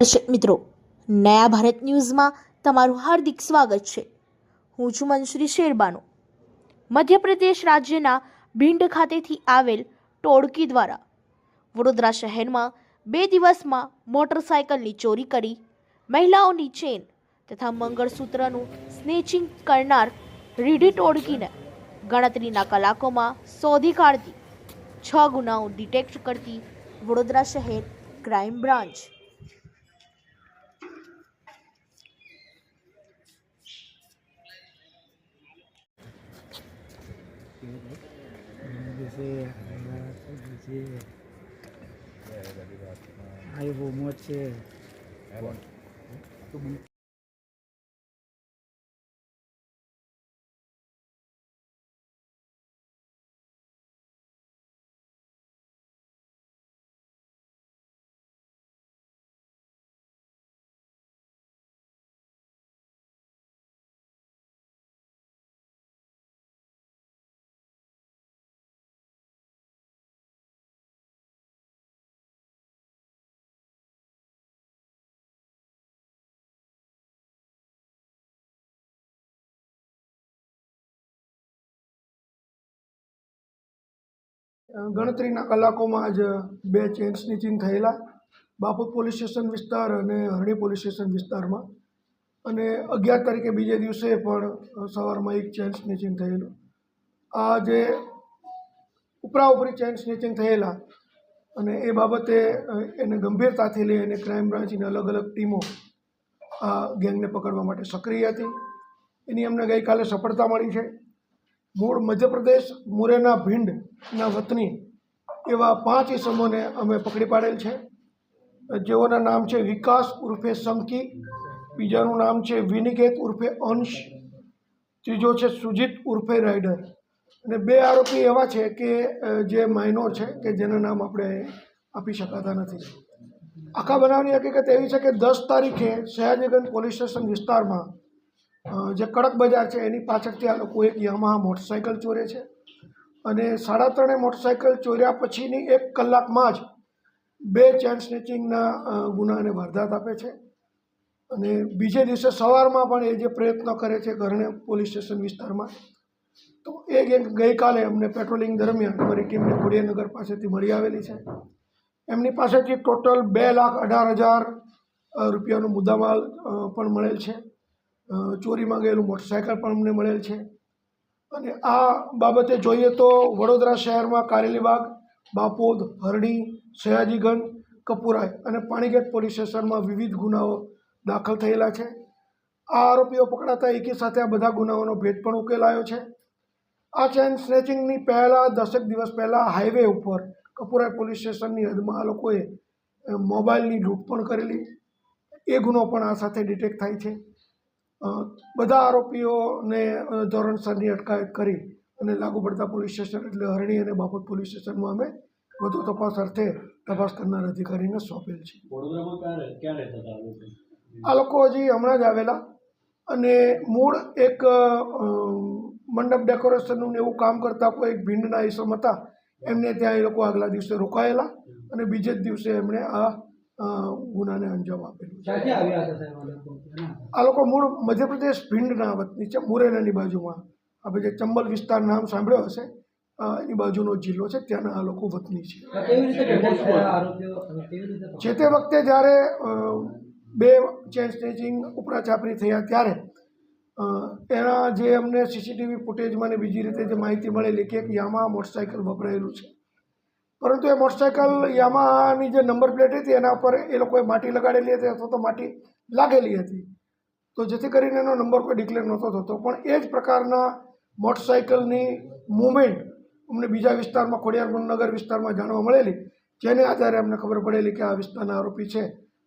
દર્શક મિત્રો, નયા ભારત ન્યૂઝમાં તમારું હાર્દિક સ્વાગત છે. હું છું મનશ્રી શેરબાનો. મધ્યપ્રદેશ રાજ્યના ભીંડ ખાતેથી આવેલ ટોળકી દ્વારા વડોદરા શહેરમાં બે દિવસમાં મોટરસાયકલની ચોરી કરી મહિલાઓની ચેન તથા મંગળસૂત્રનું સ્નેચિંગ કરનાર રીઢી ટોળકીને ગણતરીના કલાકોમાં શોધી કાઢતી, છ ગુનાઓ ડિટેક્ટ કરતી વડોદરા શહેર ક્રાઇમ બ્રાન્ચ. जैसे जैसे आई वो मोच છે ગણતરીના કલાકોમાં જ બે ચેન્સ સ્નિચિંગ થયેલા. બાપુર પોલીસ સ્ટેશન વિસ્તાર અને હરણી પોલીસ સ્ટેશન વિસ્તારમાં. અને અગિયાર તારીખે બીજે દિવસે પણ સવારમાં એક ચેન સ્નેચિંગ થયેલું. આ જે ઉપરા ઉપરી ચેન સ્નેચિંગ થયેલા અને એ બાબતે એને ગંભીરતાથી લઈ અને ક્રાઇમ બ્રાન્ચની અલગ અલગ ટીમો આ ગેંગને પકડવા માટે સક્રિય હતી. એની અમને ગઈકાલે સફળતા મળી છે. મૂળ મધ્યપ્રદેશ, મુરેના ભીંડના વતની એવા પાંચ ઇસમોને અમે પકડી પાડેલ છે. જેઓના નામ છે વિકાસ ઉર્ફે સંકી, બીજાનું નામ છે વિનિકેત ઉર્ફે અંશ, ત્રીજો છે સુજીત ઉર્ફે રાઇડર અને બે આરોપી એવા છે કે જે માઇનોર છે કે જેના નામ આપણે આપી શકાતા નથી. આખા બનાવની હકીકત એવી છે કે દસ તારીખે સયાજીગંજ પોલીસ સ્ટેશન વિસ્તારમાં જે કડક બજાર છે, એની પાછળથી આ લોકો એક યામાહા મોટરસાઇકલ ચોરે છે. અને સાડા ત્રણે મોટરસાઇકલ ચોર્યા પછીની એક કલાકમાં જ બે ચેન સ્નેચિંગના ગુનાને વારદાત આપે છે. અને બીજે દિવસે સવારમાં પણ એ જે પ્રયત્નો કરે છે ઘરણે પોલીસ સ્ટેશન વિસ્તારમાં, તો એ ગેંગ ગઈકાલે અમને પેટ્રોલિંગ દરમિયાન અમારી ટીમને ખોડિયાનગર પાસેથી મળી આવેલી છે. એમની પાસેથી ટોટલ બે લાખ અઢાર હજાર રૂપિયાનો મુદ્દામાલ પણ મળેલ છે. ચોરીમાં ગયેલું મોટરસાયકલ પણ અમને મળેલ છે. અને આ બાબતે જોઈએ તો વડોદરા શહેરમાં કારેલીબાગ બાપોદ, હરણી, સયાજીગંજ કપુરાય અને પાણીગેટ પોલીસ સ્ટેશનમાં વિવિધ ગુનાઓ દાખલ થયેલા છે. આ આરોપીઓ પકડાતા એકી સાથે આ બધા ગુનાઓનો ભેદ પણ ઉકેલાયો છે. આ ચેન સ્નેચિંગની પહેલાં દસેક દિવસ પહેલાં હાઈવે ઉપર કપુરાય પોલીસ સ્ટેશનની હદમાં આ લોકોએ મોબાઈલની લૂંટ પણ કરેલી. એ ગુનો પણ આ સાથે ડિટેક્ટ થાય છે. બધા આરોપીઓને ધોરણસરની અટકાયત કરી અને લાગુ પડતા પોલીસ સ્ટેશન એટલે હરણી અને બાપોદ પોલીસ સ્ટેશનમાં અમે વધુ તપાસ અર્થે તપાસ કરનાર અધિકારીને સોંપેલ છે. આ લોકો? હજી હમણાં જ આવેલા અને મૂળ એક મંડપ ડેકોરેશનનું એવું કામ કરતા કોઈ એક ભીંડના ઈસમ હતા એમને ત્યાં એ લોકો આગલા દિવસે રોકાયેલા અને બીજે જ દિવસે એમણે આ ગુનાને અંજામ આપેલું છે. આ લોકો? મૂળ મધ્યપ્રદેશ ભીંડના વતની છે મુરેનાની બાજુમાં. આપણે જે ચંબલ વિસ્તાર નામ સાંભળ્યો હશે? એની બાજુનો જિલ્લો છે ત્યાંના આ લોકો વતની છે. જે તે વખતે જ્યારે બે ચેન સ્ટેજિંગ ઉપરા ચાપરી થયા ત્યારે એના જે અમને સીસીટીવી ફૂટેજમાં ને બીજી રીતે જે માહિતી મળેલી કે એક યામા મોટરસાઇકલ વપરાયેલું છે. પરંતુ એ મોટરસાઇકલ યામાની જે નંબર પ્લેટ હતી એના ઉપર એ લોકોએ માટી લગાડેલી હતી અથવા તો માટી લાગેલી હતી. તો જેથી કરીને એનો નંબર કોઈ ડિક્લેર નહોતો થતો. પણ એ જ પ્રકારના મોટરસાઇકલની મુવમેન્ટ અમને બીજા વિસ્તારમાં ખોડિયાર નગર વિસ્તારમાં જાણવા મળેલી, જેને આધારે અમને ખબર પડેલી કે આ વિસ્તારના આરોપી છે.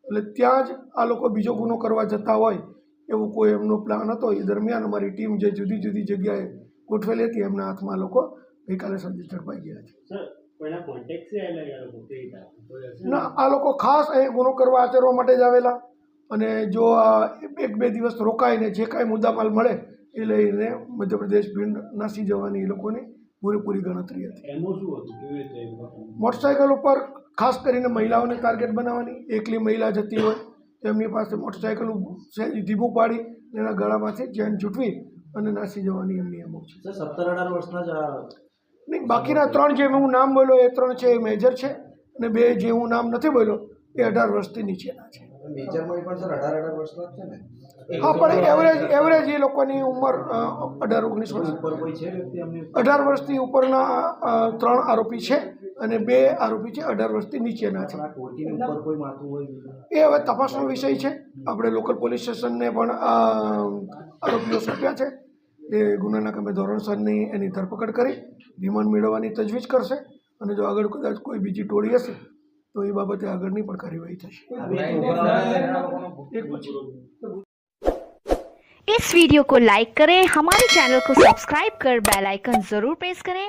એટલે ત્યાં જ આ લોકો બીજો ગુનો કરવા જતા હોય એવું કોઈ એમનો પ્લાન હતો. એ દરમિયાન અમારી ટીમ જે જુદી જુદી જગ્યાએ ગોઠવેલી હતી, એમના હાથમાં લોકો ગઈકાલે સાંજે ઝડપાઈ ગયા છે. ના આ લોકો ખાસ અહીં ગુનો કરવા આચરવા માટે જ આવેલા. અને જો આ એક બે દિવસ રોકાઈને જે કાંઈ મુદ્દામાલ મળે એ લઈને મધ્યપ્રદેશ ભીંડ નાસી જવાની એ લોકોની પૂરેપૂરી ગણતરી હતી? મોટરસાઇકલ ઉપર ખાસ કરીને મહિલાઓને ટાર્ગેટ બનાવવાની. એકલી મહિલા જતી હોય તેમની પાસે મોટરસાઇકલ ધીબું ધીમું પાડી અને એના ગળામાંથી ચેન છૂટવી અને નાસી જવાની એમની અમુક છે. સત્તર અઢાર વર્ષના જ નહીં બાકીના ત્રણ જે હું નામ બોલ્યો એ ત્રણ છે એ મેજર છે અને બે જે હું નામ નથી બોલ્યો એ અઢાર વર્ષથી નીચેના છે. હા પણ એવરેજ એવરેજ એ લોકોની ઉંમર અઢાર ઓગણીસ વર્ષ. અઢાર વર્ષથી ઉપરના ત્રણ આરોપી છે અને બે આરોપી છે અઢાર વર્ષથી નીચેના છે. એ હવે તપાસનો વિષય છે. આપણે લોકલ પોલીસ સ્ટેશનને પણ આરોપીઓ સોંપ્યા છે. એ ગુનાના કામે ધોરણસરની એની ધરપકડ કરી રિમાન્ડ મેળવવાની તજવીજ કરશે અને જો આગળ કદાચ કોઈ બીજી ટોળી હશે તો એ બાબતે આગળની પણ કાર્યવાહી થશે એક પછી इस वीडियो को लाइक करें हमारे चैनल को सब्सक्राइब कर बेल आइकन जरूर प्रेस करें